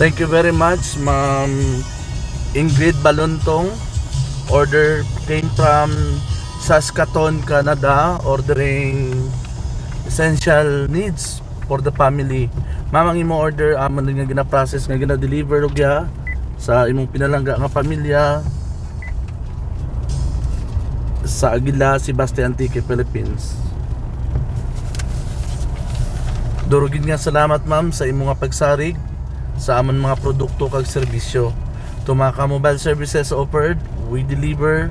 Thank you very much, Ma'am Ingrid Balontong. Order came from Saskatoon, Canada, ordering essential needs for the family. Ma'am, ang imo order amo nga gina-process nga gina-deliver og sa imong pinalangga nga pamilya sa Aguila, Sebastian Antique, Philippines. Durugin nga salamat ma'am sa imong pagsarig sa amon mga produkto kag serbisyo. Tumaka mobile services offered, we deliver,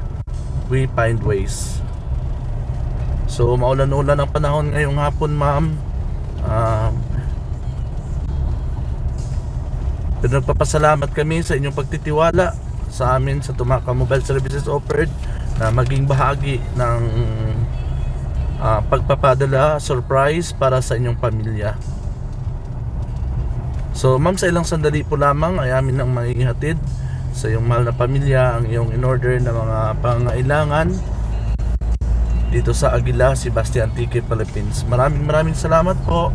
we find ways. So maulan-ulan ang panahon ngayong hapon ma'am. Um, pero nagpapasalamat kami sa inyong pagtitiwala sa amin sa Tumaka Mobile Services offered na maging bahagi ng ah, pagpapadala surprise para sa inyong pamilya. So ma'am sa ilang sandali po lamang ay amin nang maihatid sa iyong mahal na pamilya ang iyong in-order na mga pangailangan dito sa Aguila, Sebastian Antique, Philippines. Maraming maraming salamat po.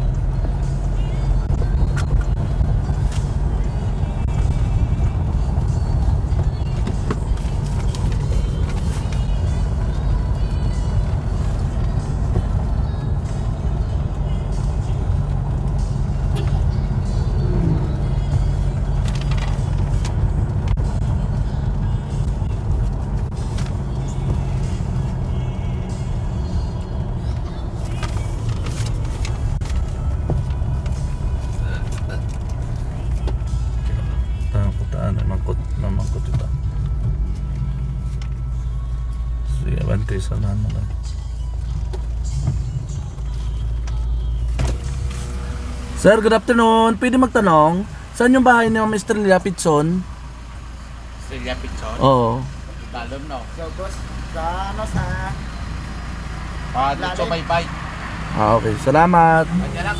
Ko taan, mangkot, mamangkot ito. Sige, bantay sa nano lang. Sir, good afternoon. Pwede magtanong, saan yung bahay ni Ma'am Estrella Pitson? Silya Pichon. Oo. Talon no. So, boss, sa ano sa... Ah, dito may bike. Ah, okay. Salamat. Kanya lang.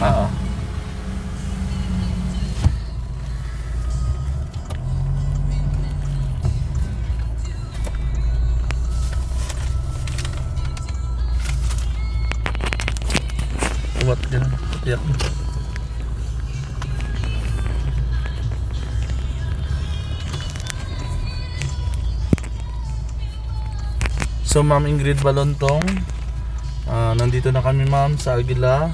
Oo. Uwat ka na. Tiyak. So, Ma'am Ingrid Balontong, ah, nandito na kami ma'am sa Aguila,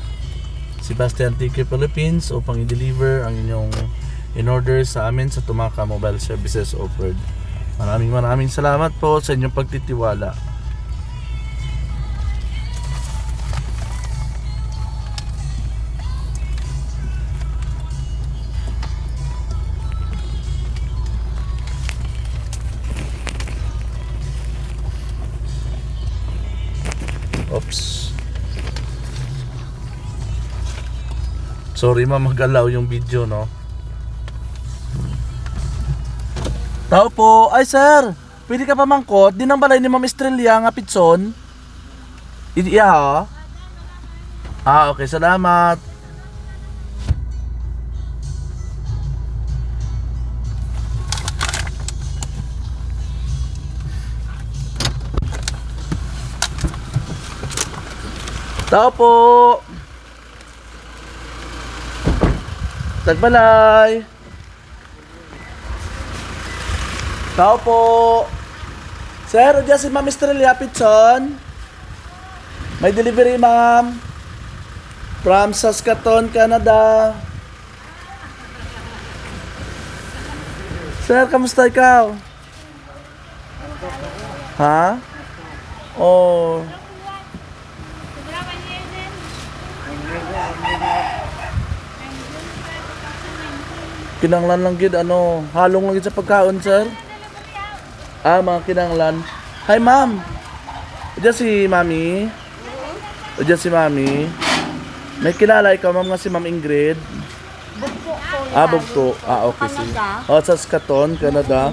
Sebastian Antique, Philippines upang i-deliver ang inyong in-order sa amin sa Tumaka Mobile Services offered. Maraming maraming salamat po sa inyong pagtitiwala. Sorry ma, magalaw yung video, no? Tao po. Ay, sir. Pwede ka pa mangkot? Di nang balay ni Ma'am Estrella nga pitson. Iya, ha? Ah, okay. Salamat. Tao po. Tagbalay. Tao po. Sir, dyan si Ma'am Estrella Pitson. May delivery, ma'am. From Saskatoon, Canada. Sir, kamusta ikaw? Ha? Oh. Kinanglan lang gid ano, halong lang gid sa pagkaon, sir. Ah, mga kinanglan. Hi, ma'am. Diyan si Mami. Diyan si Mami. May kilala ikaw, ma'am, nga si Ma'am Ingrid. Ko yan. Ah, bugto. Ah, okay. Sige. Oh, sa Saskatoon, Canada.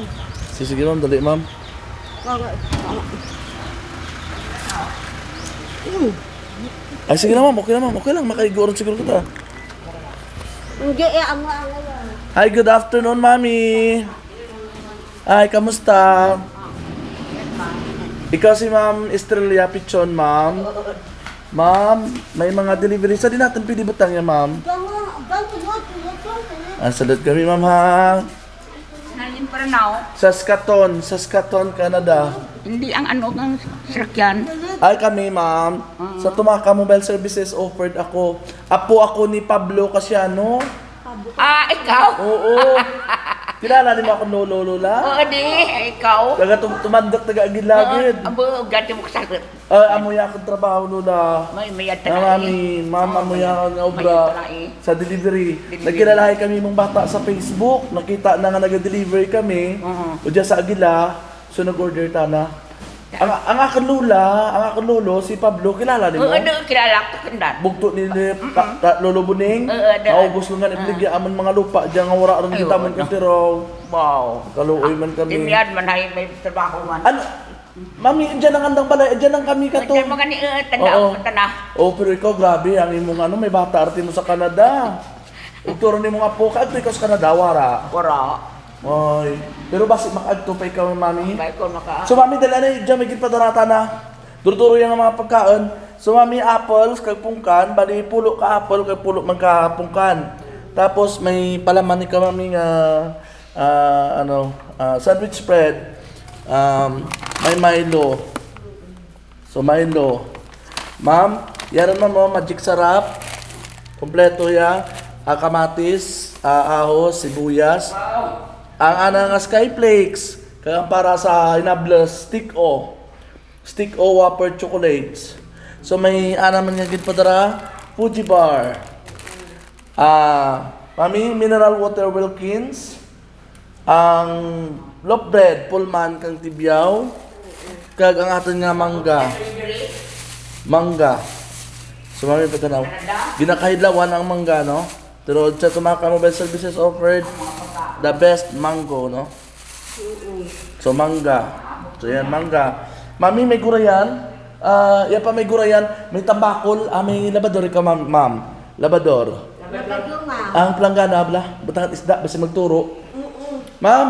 Sige, sige, ma'am. Dali, ma'am. Ay, sige na, ma'am. Okay na, ma'am. Okay lang. Makaigoron siguro kita. Hindi, eh, ang mga. Hi, good afternoon, Mami. Ay, kamusta? Ikaw si Ma'am Estrella Pichon, ma'am. Ma'am, may mga delivery. Sa din natin pwede butang yan, ma'am. Lang. Ah, salud kami, ma'am, ha? Nanin para now, Saskatoon, Saskatoon, Canada. hindi ang ano ng sakyan. Ay kami, ma'am. Sa Tumaka Mobile Services offered ako. Apo ako ni Pablo Casiano. Ah, ikaw? Oo. Kilala ni mo ako lolo lola. Oo, di, ikaw. Taga tum tumandak taga agilagid. Oo, abo, gati mo kasakit. Ay, amoy akong trabaho lola. May mayat Na na mami, mama mo yan obra eh. sa delivery. Nagkilalahay kami mong bata sa Facebook. Nakita na nga nag-delivery kami. Oo. O dyan sa Agila. So nag-order ta na. Ang, ang akong lula, ang akong lolo, si Pablo, kilala ni mo? Oo, ano, kilala ko kandan. Bugto ni ni ta, ta, Lolo Buning. Oo, ada. Naubos ko nga ibigay amon mga lupa diyan nga wala Ay, kita man no. kutiro. Wow. Kaluoy man kami. Timyan man hay may trabaho man. Ano? Mami, diyan ang andang balay, diyan lang kami kato. Ito mga ni uh, tanda, Oo. tanda. Oh, pero ikaw grabe, ang imong ano, may bata arte mo sa Canada. Ugturo ni mga po, kadto ikaw sa Canada, wara. Wara. Ay, pero basi makadto pa ikaw, mami. Bay ko maka. So mami, dala na dyan, may gipadarata na. Durturo yung mga pagkaon. So mami, apples, kag pungkan, bali pulo ka apple, kag pulo man ka pungkan. Tapos may palaman ni ka mami nga, ah, ano, ah, sandwich spread. Um, may Milo. So Milo. Ma'am, yan naman mo, magic sarap. Kompleto ya. Ah, kamatis, ah, ahos, sibuyas. Ang ana nga Skyflakes, kaya para sa inables, stick o. Stick o Whopper chocolates. So may ana man nga gid Fuji bar. Ah, mami mineral water Wilkins. Ang loaf bread Pullman kang tibyaw. Kag ang aton nga mangga. Mangga. So mami patanaw. Ginakahidlawan ang mangga, no? Pero sa Tumaka Mobile Services offered the best mango, no? So mangga. So yan, mangga. Mami, may gurayan. Ah, yan pa may gurayan. May tambakol. Ah, may labador ka, ma'am. ma'am. Labador. Nagado nga. Ang planggana, bla. Batangat isda, basta magturo. Ma'am,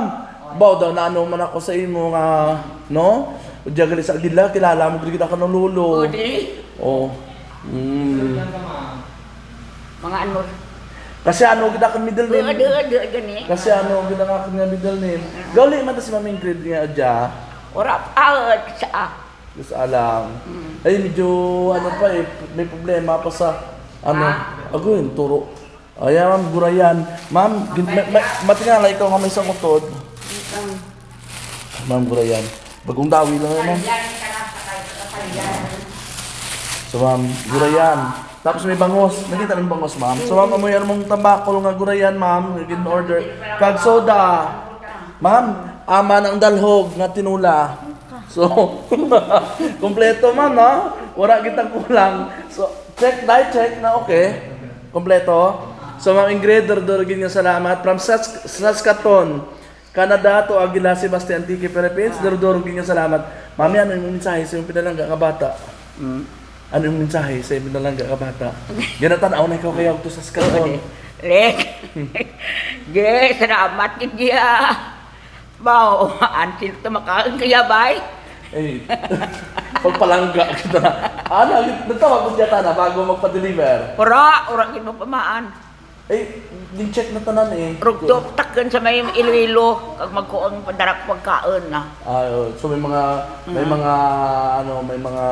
baw daw na ano man ako sa imo nga, no? Udya gali sa agila, kilala mo kita ka ng Oo, lulo. di. Oh. Mm. Mga ano. Kasi ano kita ka middle name. di, di, gani. Kasi ano kita ka nga middle name. Gauli man ta si Mami Ingrid nga adya. Ora, ah, sa, Gusto alam. Ay medyo ano pa eh, may problema pa sa ano, agoy turo. Ayan, ma'am, gurayan. Ma'am, gin- ma- ma- matingala ikaw nga may isang utod. Ma'am, gurayan. Bagong dawi lang yan, ma'am. So, ma'am, gurayan. Tapos may bangos. Nakita ng bangos, ma'am. So, ma'am, amoy mong tambakol nga gurayan, ma'am. Gin order. Kag soda. Ma'am, ama ng dalhog nga tinula. So, kompleto man, no? Wala kitang kulang. So, check, dahil check na okay. Kompleto. So, ma'am Ingrid, dordorogin niyo salamat. From Sask Saskatoon, Canada to Aguila, Sebastian Tiki, Philippines, dordorogin niyo salamat. Mami, ano yung mensahe sa yung pinalangga ka bata? Ano yung mensahe sa yung pinalangga ka bata? Ganatan, ako na ikaw kaya to Saskatoon. Lek. Di, salamat kid dia. Bao, antil to makain kaya bay. Eh, pagpalangga kita na. Ano, nagtawag ko dyan na bago magpa-deliver. Ora, ora gid mo pamaan. Eh, din check na tanan eh. Rugtop takkan sa may iloilo kag magkuang padarak pagkaon na. Ah, so may mga may mga ano, may mga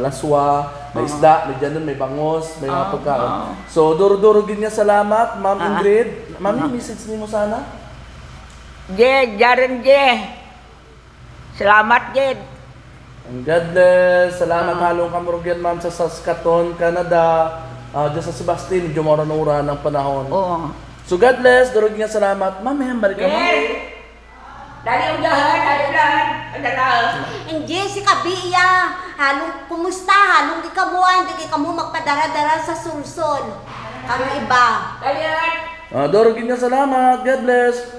laswa, may isda, may dyan may bangos, may mga pagkaon. So duro-duro gid niya salamat, Ma'am Ah. Ingrid. Ma'am, message nimo sana. Je, jaran je. Salamat je. And God bless. Salamat halong kamurugyan ma'am sa Saskatoon, Canada. Ah, dyan sa Sebastian, medyo mauran-uran ng panahon. Oo. So God bless, durog niya salamat. Ma'am, may hambal ka ma'am. Dali udahan, dali udahan. Adalah. Hindi, si Kabiya. Halong kumusta? Halong di ka mo, hindi ka mo magpadara-dara sa sulsol. Kang iba. Dali udahan. Ah, durog niya salamat. God bless.